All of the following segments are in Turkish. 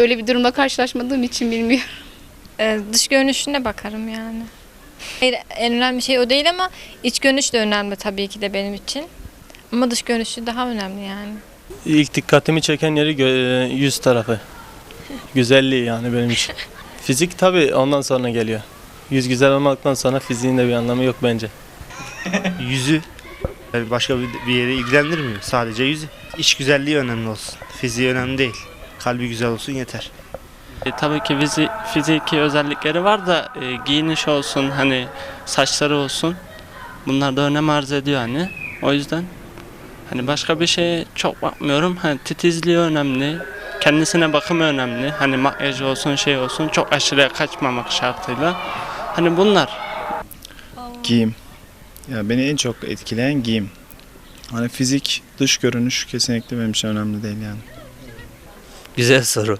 öyle bir durumla karşılaşmadığım için bilmiyorum. Ee, dış görünüşüne bakarım yani. Hayır, en önemli şey o değil ama iç görünüş de önemli tabii ki de benim için. Ama dış görünüşü daha önemli yani. İlk dikkatimi çeken yeri gö- e, yüz tarafı. Güzelliği yani benim için. Fizik tabii ondan sonra geliyor. Yüz güzel olmaktan sonra fiziğin de bir anlamı yok bence. Yüzü başka bir, bir yere ilgilendirmiyor. Sadece yüzü. İç güzelliği önemli olsun. Fiziği önemli değil. Kalbi güzel olsun yeter. E, tabii ki fizi, fiziki özellikleri var da e, giyiniş olsun hani saçları olsun bunlar da önem arz ediyor hani o yüzden hani başka bir şeye çok bakmıyorum hani titizliği önemli kendisine bakımı önemli hani makyaj olsun şey olsun çok aşırıya kaçmamak şartıyla hani bunlar Giyim. Ya beni en çok etkileyen giyim. Hani fizik, dış görünüş kesinlikle benim için önemli değil yani. Güzel soru.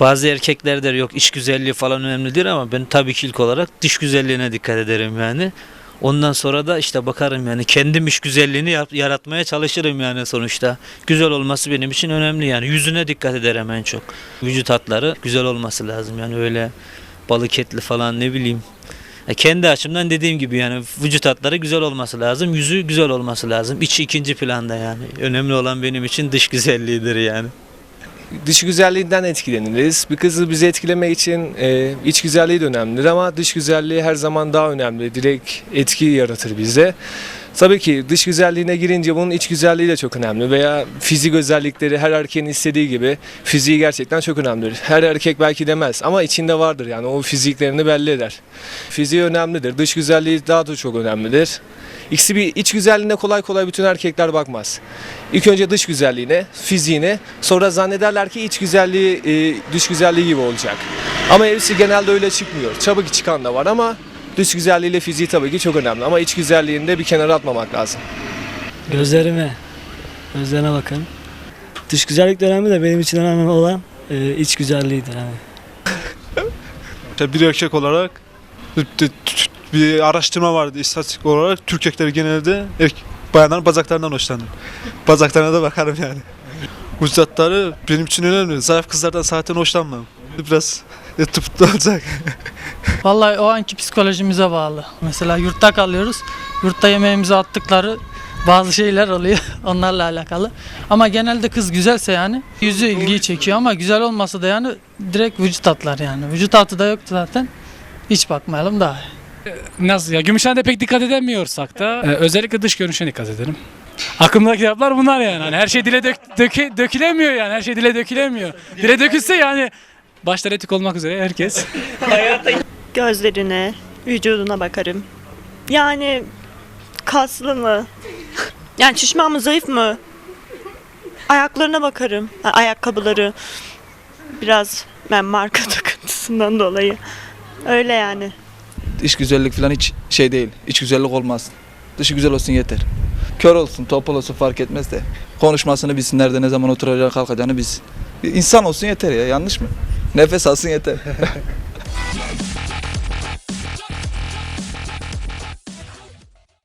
Bazı erkekler der yok iç güzelliği falan önemlidir ama ben tabii ki ilk olarak dış güzelliğine dikkat ederim yani. Ondan sonra da işte bakarım yani kendim iç güzelliğini yaratmaya çalışırım yani sonuçta. Güzel olması benim için önemli yani. Yüzüne dikkat ederim en çok. Vücut hatları güzel olması lazım yani öyle balık etli falan ne bileyim. Ya kendi açımdan dediğim gibi yani vücut hatları güzel olması lazım. Yüzü güzel olması lazım. İçi ikinci planda yani. Önemli olan benim için dış güzelliğidir yani. Dış güzelliğinden etkileniriz. Bir kızı bizi etkilemek için e, iç güzelliği de önemlidir ama dış güzelliği her zaman daha önemli. Direkt etki yaratır bizde. Tabii ki dış güzelliğine girince bunun iç güzelliği de çok önemli veya fizik özellikleri her erkeğin istediği gibi fiziği gerçekten çok önemlidir. Her erkek belki demez ama içinde vardır yani o fiziklerini belli eder. Fiziği önemlidir. Dış güzelliği daha da çok önemlidir. İkisi bir iç güzelliğine kolay kolay bütün erkekler bakmaz. İlk önce dış güzelliğine, fiziğine, sonra zannederler ki iç güzelliği e, dış güzelliği gibi olacak. Ama hepsi genelde öyle çıkmıyor. Çabuk çıkan da var ama dış güzelliğiyle fiziği tabii ki çok önemli. Ama iç güzelliğini de bir kenara atmamak lazım. Gözlerime, gözlerine bakın. Dış güzellik de önemli de benim için önemli olan e, iç güzelliğidir. Yani. Bir erkek olarak bir araştırma vardı istatistik olarak Türk erkekleri genelde erkek, bayanların bacaklarından hoşlanır. Bacaklarına da bakarım yani. Vücutları benim için önemli. Zayıf kızlardan zaten hoşlanmam. Biraz tıpkı olacak. Vallahi o anki psikolojimize bağlı. Mesela yurtta kalıyoruz. Yurtta yemeğimizi attıkları bazı şeyler oluyor onlarla alakalı. Ama genelde kız güzelse yani yüzü ilgiyi çekiyor ama güzel olmasa da yani direkt vücut hatlar yani. Vücut hatı da yoktu zaten. Hiç bakmayalım daha iyi. Nasıl ya Gümüşhane'de pek dikkat edemiyorsak da e, özellikle dış görünüşe dikkat edelim. Aklımdaki cevaplar bunlar yani. Hani her şey dile dök, döke- dökülemiyor yani. Her şey dile dökülemiyor. Dile dökülse yani başta etik olmak üzere herkes Gözlerine, vücuduna bakarım. Yani kaslı mı? Yani şişman mı, zayıf mı? Ayaklarına bakarım. Ayakkabıları. Biraz ben marka takıntısından dolayı. Öyle yani. İç güzellik falan hiç şey değil. İç güzellik olmaz. Dışı güzel olsun yeter. Kör olsun, topal olsun fark etmez de. Konuşmasını bilsin, nerede ne zaman oturacağını kalkacağını bilsin. Bir insan olsun yeter ya yanlış mı? Nefes alsın yeter.